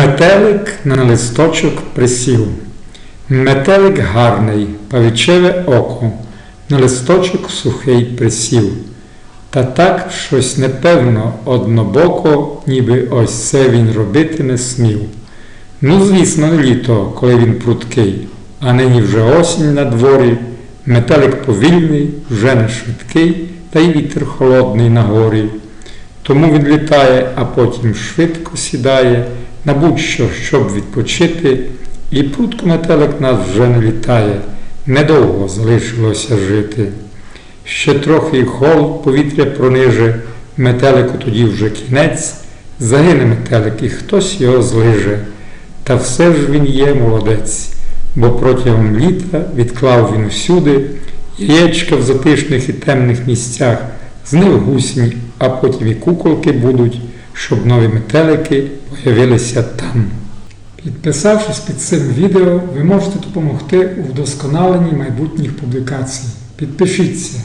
Метелик на листочок присів. Метелик гарний, павічеве око, на листочок сухий присів. Та так щось непевно однобоко, ніби ось це він робити не смів. Ну, звісно, літо, коли він пруткий, а нині вже осінь на дворі, метелик повільний, вже не швидкий, та й вітер холодний на горі. Тому він літає, а потім швидко сідає, на будь-що, щоб відпочити, і прутко метелик нас вже не літає, недовго залишилося жити. Ще трохи й холод повітря прониже, метелику тоді вже кінець, загине метелик, і хтось його злиже. Та все ж він є молодець, бо протягом літа відклав він всюди яєчка в затишних і темних місцях, знив гусінь, а потім і куколки будуть, щоб нові метелики появилися там. Підписавшись під цим відео, ви можете допомогти у вдосконаленні майбутніх публікацій. Підпишіться.